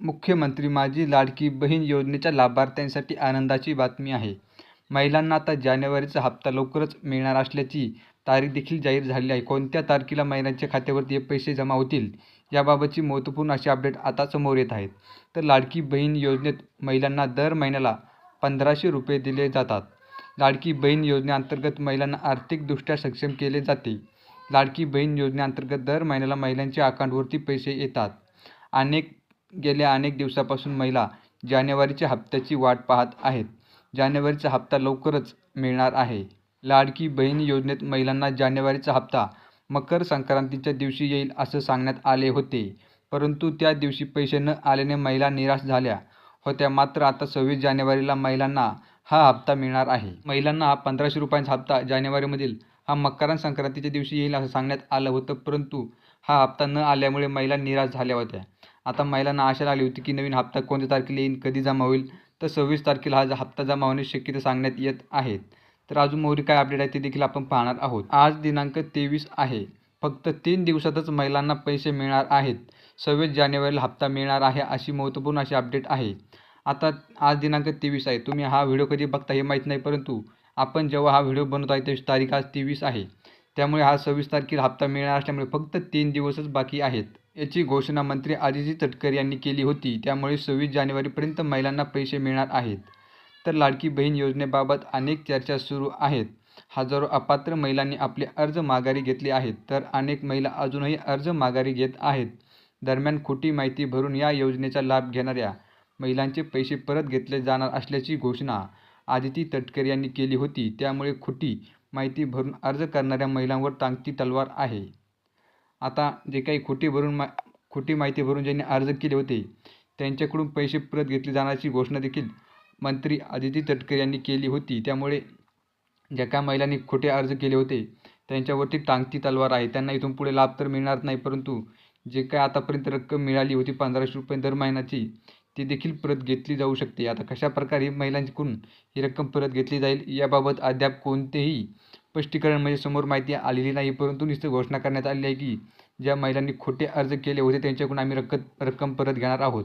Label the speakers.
Speaker 1: मुख्यमंत्री माझी लाडकी बहीण योजनेच्या लाभार्थ्यांसाठी आनंदाची बातमी आहे. महिलांना आता जानेवारीचा हप्ता लवकरच मिळणार असल्याची तारीख देखील जाहीर झाली आहे. कोणत्या तारखेला महिलांच्या खात्यावरती हे पैसे जमा होतील? याबाबतची महत्त्वपूर्ण अशी अपडेट आता समोर येत आहेत. तर लाडकी बहीण योजनेत महिलांना दर महिन्याला पंधराशे रुपये दिले जातात. लाडकी बहीण योजनेअंतर्गत महिलांना आर्थिकदृष्ट्या सक्षम केले जाते. लाडकी बहीण योजनेअंतर्गत दर महिन्याला महिलांच्या अकाउंटवरती पैसे येतात. अनेक गेल्या अनेक दिवसापासून महिला जानेवारीच्या हप्त्याची वाट पाहत आहेत. जानेवारीचा हप्ता लवकरच मिळणार आहे. लाडकी बहीण योजनेत महिलांना जानेवारीचा हप्ता मकर संक्रांतीच्या दिवशी येईल असं सांगण्यात आले होते. परंतु त्या दिवशी पैसे न आल्याने महिला निराश झाल्या होत्या. मात्र आता सव्वीस जानेवारीला महिलांना हा हप्ता मिळणार आहे. महिलांना हा पंधराशे रुपयांचा हप्ता जानेवारीमधील हा मकर संक्रांतीच्या दिवशी येईल असं सांगण्यात आलं होतं. परंतु हा हप्ता न आल्यामुळे महिला निराश झाल्या होत्या. आता महिलांना आशा लागली होती की नवीन हप्ता कोणत्या तारखेला येईल कधी जमा होईल? तर सव्वीस तारखेला हा हप्ता जमा होण्याची शक्यता सांगण्यात येत आहेत तर अजून मोरी काय अपडेट आहे ते देखील आपण पाहणार आहोत. आज दिनांक तेवीस आहे. फक्त तीन दिवसातच महिलांना पैसे मिळणार आहेत. सव्वीस जानेवारीला हप्ता मिळणार आहे अशी महत्त्वपूर्ण अशी अपडेट आहे. आता आज दिनांक तेवीस आहे. तुम्ही हा व्हिडिओ कधी बघता हे माहीत नाही परंतु आपण जेव्हा हा व्हिडिओ बनवत आहे त्याची तारीख आज तेवीस आहे. त्यामुळे हा सव्वीस तारखेला हप्ता मिळणार असल्यामुळे फक्त तीन दिवसच बाकी आहेत. याची घोषणा मंत्री आदिती तटकरे यांनी केली होती. त्यामुळे सव्वीस जानेवारीपर्यंत महिलांना पैसे मिळणार आहेत. तर लाडकी बहीण योजनेबाबत अनेक चर्चा सुरू आहेत. हजारो अपात्र महिलांनी आपले अर्ज माघारी घेतले आहेत. तर अनेक महिला अजूनही अर्ज माघारी घेत आहेत. दरम्यान खोटी माहिती भरून या योजनेचा लाभ घेणाऱ्या महिलांचे पैसे परत घेतले जाणार असल्याची घोषणा आदिती तटकरे यांनी केली होती. त्यामुळे खोटी माहिती भरून अर्ज करणाऱ्या महिलांवर टांगती तलवार आहे. आता जे काही खोटी भरून मा खोटी माहिती भरून ज्यांनी अर्ज केले होते त्यांच्याकडून पैसे परत घेतले जाण्याची घोषणा देखील मंत्री आदिती तटकरे यांनी केली होती. त्यामुळे ज्या काही महिलांनी खोटे अर्ज केले होते त्यांच्यावरती टांगती तलवार आहे. त्यांना इथून पुढे लाभ तर मिळणार नाही परंतु जे काय आतापर्यंत रक्कम मिळाली होती पंधराशे रुपये दर महिन्याची ती देखील परत घेतली जाऊ शकते. आता कशा प्रकारे महिलांकडून ही रक्कम परत घेतली जाईल याबाबत अद्याप कोणतेही स्पष्टीकरण म्हणजे समोर माहिती आलेली नाही. परंतु निश्चित घोषणा करण्यात आली आहे की ज्या महिलांनी खोटे अर्ज केले होते त्यांच्याकडून आम्ही रक्कम रक्कम परत घेणार आहोत.